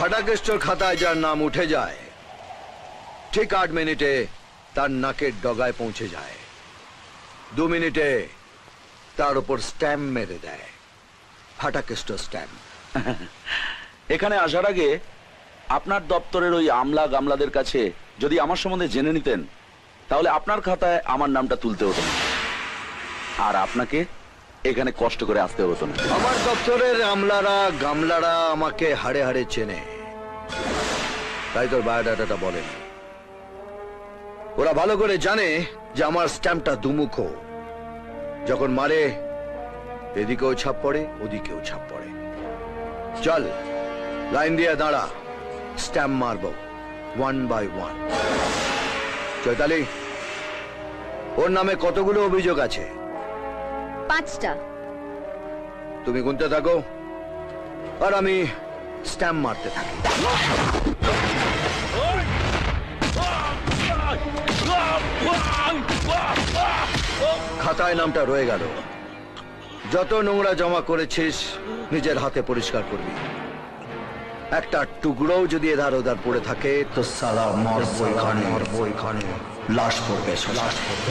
ফাটাকেস্টর খাতায় যার নাম উঠে যায়, ঠিক আট মিনিটে তার নাকের ডগায় পৌঁছে যায়। দু মিনিটে তার উপর স্ট্যাম্প মেরে দেয় ফাটাকেস্টর স্ট্যাম্প। এখানে আসার আগে আপনার দপ্তরের ওই আমলা গামলাদের কাছে যদি আমার সম্বন্ধে জেনে নিতেন, তাহলে আপনার খাতায় আমার নামটা তুলতে হতো। আর আপনাকে এখানে কষ্ট করে আসতে হতো না। আমার দপ্তরের আমলারা, গামলারা আমাকে হাড়ে হাড়ে চেনে। তাই তোর বায়োডাটাটা বলেন ওরা ভালো করে জানে যে আমার স্ট্যাম্পটা দুমুখ। যখন মারে, এদিকেও ছাপ পড়ে, ওদিকেও ছাপ পড়ে। চল, লাইন দিয়ে দাঁড়া, স্ট্যাম্প মারবো, ওয়ান বাই ওয়ান। চৈতালি, ওর নামে কতগুলো অভিযোগ আছে? পাঁচটা। তুমি গুনতে থাকো। আর আমি স্ট্যাম্প মারতে থাকি। খাতায় নামটা রয়ে গেল। যত নোংরা জমা করেছিস নিজের হাতে পরিষ্কার করবি। একটা টুকরোও যদি এধার ওধার পড়ে থাকে তো সালা মরবো এখানে লাশ পড়বে লাশ পড়বে।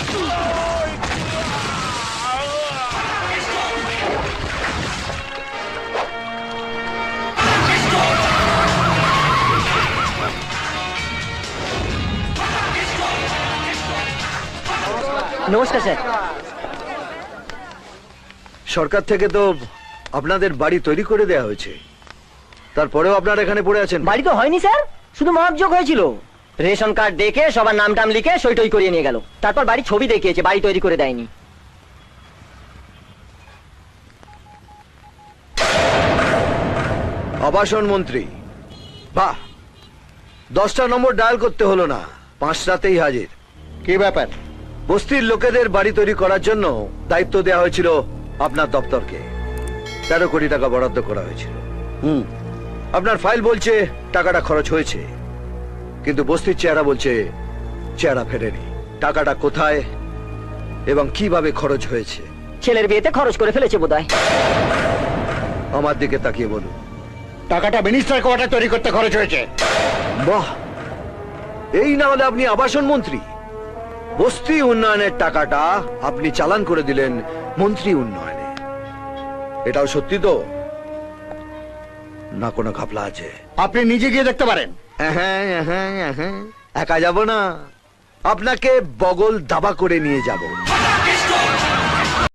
নমস্কার স্যার। সরকার থেকে তো আপনাদের বাড়ি তৈরি করে দেয়া হয়েছে। তারপরেও আপনারা এখানে পড়ে আছেন। বাড়ি তো হয়নি স্যার। শুধু মহাভিযোগ হয়েছিল। রেশন কার্ড দেখে সবার নাম টাম লিখে সই টই করিয়ে নিয়ে গেল। তারপর বাড়ি ছবি দেখিয়েছে বাড়ি তৈরি করে দেয়নি। আবাসন মন্ত্রী বাহ দশটা নম্বর ডায়াল করতে হলো না পাঁচটাতেই হাজির। কি ব্যাপার? বস্তির লোকেদের বাড়ি তৈরি করার জন্য দায়িত্ব দেওয়া হয়েছিল আপনার দপ্তরকে। তেরো কোটি টাকা বরাদ্দ করা হয়েছিল। হুম আপনার ফাইল বলছে টাকাটা খরচ হয়েছে। কিন্তু বস্তির চেহারা বলছে চেহারা ফেরেনি। টাকাটা কোথায় এবং কীভাবে খরচ হয়েছে? ছেলের বিয়েতে খরচ করে ফেলেছে বোধহয়। আমার দিকে তাকিয়ে বলুন। টাকাটা মিনিস্টার কোয়ার্টার তৈরি করতে খরচ হয়েছে। বাহ! এই না হলে আপনি আবাসন মন্ত্রী। বস্তি উন্নয়নের টাকাটা আপনি চালান করে দিলেন মন্ত্রী উন্নয়নে। এটাও সত্যি তো? না কোনো ঘাপলা আছে। আপনি নিজে গিয়ে দেখতে পারেন। হ্যাঁ হ্যাঁ হ্যাঁ একা যাব না। আপনাকে বগল দাবা করে নিয়ে যাব।